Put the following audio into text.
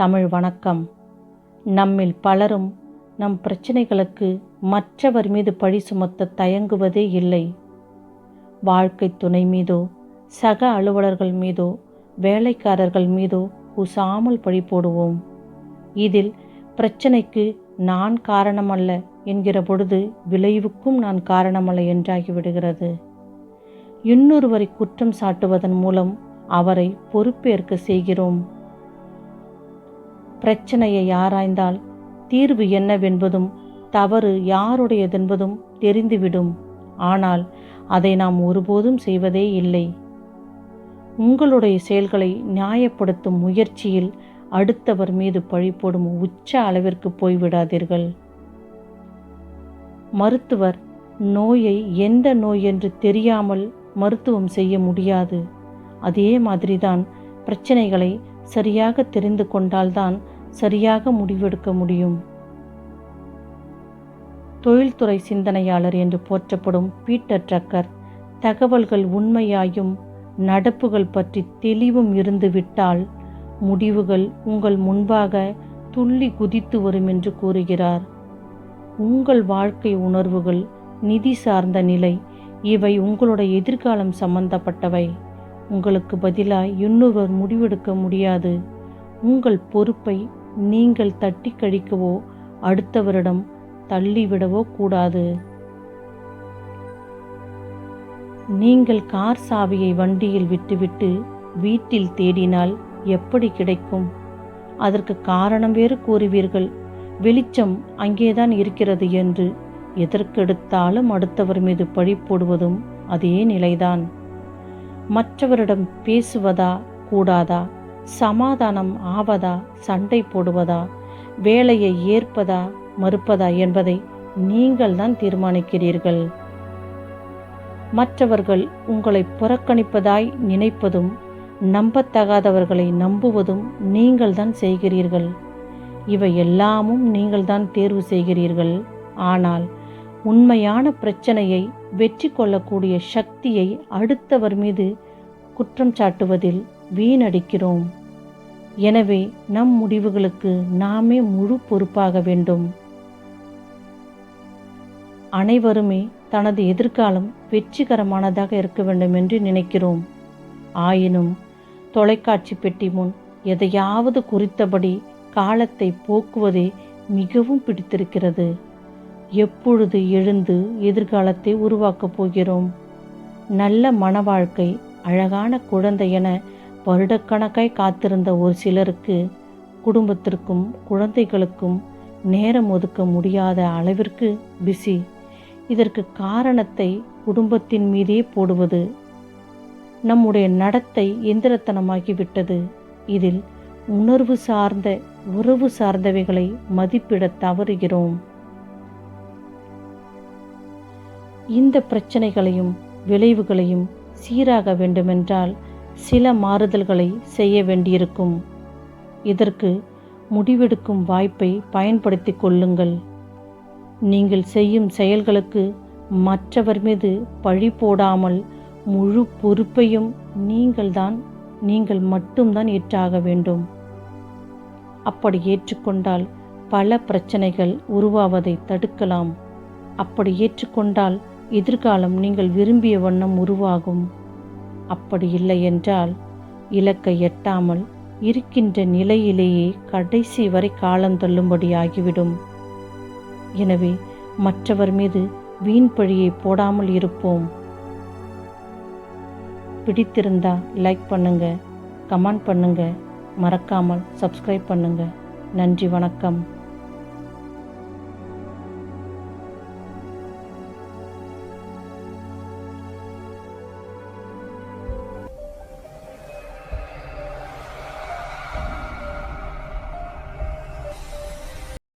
தமிழ் வணக்கம். நம்மில் பலரும் நம் பிரச்சனைகளுக்கு மற்றவர் மீது பழி சுமத்த தயங்குவதே இல்லை. வாழ்க்கை துணை மீதோ சக அலுவலர்கள் மீதோ வேலைக்காரர்கள் மீதோ கூசாமல் பழி போடுவோம். இதில் பிரச்சனைக்கு நான் காரணமல்ல என்கிற பொழுது விளைவுக்கும் நான் காரணமல்ல என்றாகிவிடுகிறது இன்னொருவரை குற்றம் சாட்டுவதன் மூலம் அவரை பொறுப்பேற்க செய்கிறோம். பிரச்சனையை ஆராய்ந்தால் தீர்வு என்னவென்பதும் தவறு யாருடையதென்பதும் தெரிந்துவிடும். ஆனால் அதை நாம் ஒருபோதும் செய்வதே இல்லை. உங்களுடைய செயல்களை நியாயப்படுத்தும் முயற்சியில் அடுத்தவர் மீது பழி போடும் உச்ச அளவிற்கு போய்விடாதீர்கள். மருத்துவர் நோயை எந்த நோய் என்று தெரியாமல் மருத்துவம் செய்ய முடியாது. அதே மாதிரிதான் பிரச்சனைகளை சரியாக தெரிந்து கொண்டால்தான் சரியாக முடிவெடுக்க முடியும். தொழில்துறை சிந்தனையாளர் என்று போற்றப்படும் பீட்டர் ட்ரக்கர் தகவல்கள் உண்மையாயும் நடப்புகள் பற்றி தெளிவும் இருந்துவிட்டால் முடிவுகள் உங்கள் முன்பாக துள்ளி குதித்து வரும் என்று கூறுகிறார். உங்கள் வாழ்க்கை உணர்வுகள் நிதி சார்ந்த நிலை இவை உங்களுடைய எதிர்காலம் சம்பந்தப்பட்டவை. உங்களுக்கு பதிலாக இன்னொருவர் முடிவெடுக்க முடியாது. உங்கள் பொறுப்பை நீங்கள் தட்டி கழிக்கவோ அடுத்தவரிடம் தள்ளிவிடவோ கூடாது. நீங்கள் கார் சாவியை வண்டியில் விட்டுவிட்டு வீட்டில் தேடினால் எப்படி கிடைக்கும்? அதற்கு காரணம் வேறு கூறுவீர்கள். வெளிச்சம் அங்கேதான் இருக்கிறது என்று எதற்கெடுத்தாலும் அடுத்தவர் மீது பழி போடுவதும் அதே நிலைதான். மற்றவரிடம் பேசுவதா கூடாதா? சமாதானம் ஆவதா? சண்டை போடுவதா? வேலையை ஏற்பதா? மறுப்பதா? என்பதை நீங்கள் தான் தீர்மானிக்கிறீர்கள். மற்றவர்கள் உங்களை புறக்கணிப்பதாய் நினைப்பதும் நம்பத்தகாதவர்களை நம்புவதும் நீங்கள் தான் செய்கிறீர்கள். இவை எல்லாமும் நீங்கள் தான் தேர்வு செய்கிறீர்கள். ஆனால் உண்மையான பிரச்சனையை வெற்றி கொள்ளக்கூடிய சக்தியை அடுத்தவர் மீது குற்றம் சாட்டுவதில் வீணடிக்கிறோம். எனவே நம் முடிவுகளுக்கு நாமே முழு பொறுப்பாக வேண்டும். அனைவருமே தனது எதிர்காலம் வெற்றிகரமானதாக இருக்க வேண்டும் என்று நினைக்கிறோம். ஆயினும் தொலைக்காட்சி பெட்டி முன் எதையாவது குறித்தபடி காலத்தை போக்குவதே மிகவும் பிடித்திருக்கிறது. எப்பொழுது எழுந்து எதிர்காலத்தை உருவாக்கப் போகிறோம்? நல்ல மன வாழ்க்கை அழகான குழந்தை என வருடக்கணக்காய் காத்திருந்த ஒரு சிலருக்கு குடும்பத்திற்கும் குழந்தைகளுக்கும் நேரம் ஒதுக்க முடியாத அளவிற்கு பிஸி இதற்கு காரணத்தை குடும்பத்தின் மீதே போடுவது. நம்முடைய நடத்தை எந்திரத்தனமாகிவிட்டது. இதில் உணர்வு சார்ந்த உறவு சார்ந்தவைகளை மதிப்பிட தவறுகிறோம். இந்த பிரச்சனைகளையும் விளைவுகளையும் சீராக வேண்டுமென்றால் சில மாறுதல்களை செய்ய வேண்டியிருக்கும். இதற்கு முடிவெடுக்கும் வாய்ப்பை பயன்படுத்தி கொள்ளுங்கள். நீங்கள் செய்யும் செயல்களுக்கு மற்றவர் மீது பழி போடாமல் முழு பொறுப்பையும் நீங்கள்தான் நீங்கள் மட்டும்தான் ஏற்றாக வேண்டும். அப்படி ஏற்றுக்கொண்டால் பல பிரச்சனைகள் உருவாவதை தடுக்கலாம். அப்படி ஏற்றுக்கொண்டால் எதிர்காலம் நீங்கள் விரும்பிய வண்ணம் உருவாகும். அப்படி இல்லை என்றால் இலக்கை எட்டாமல் இருக்கின்ற நிலையிலேயே கடைசி வரை காலம் தள்ளும்படி ஆகிவிடும். எனவே மற்றவர் மீது வீண் பழியை போடாமல் இருப்போம். பிடித்திருந்தா லைக் பண்ணுங்க கமெண்ட் பண்ணுங்க மறக்காமல் சப்ஸ்கிரைப் பண்ணுங்க. நன்றி வணக்கம்.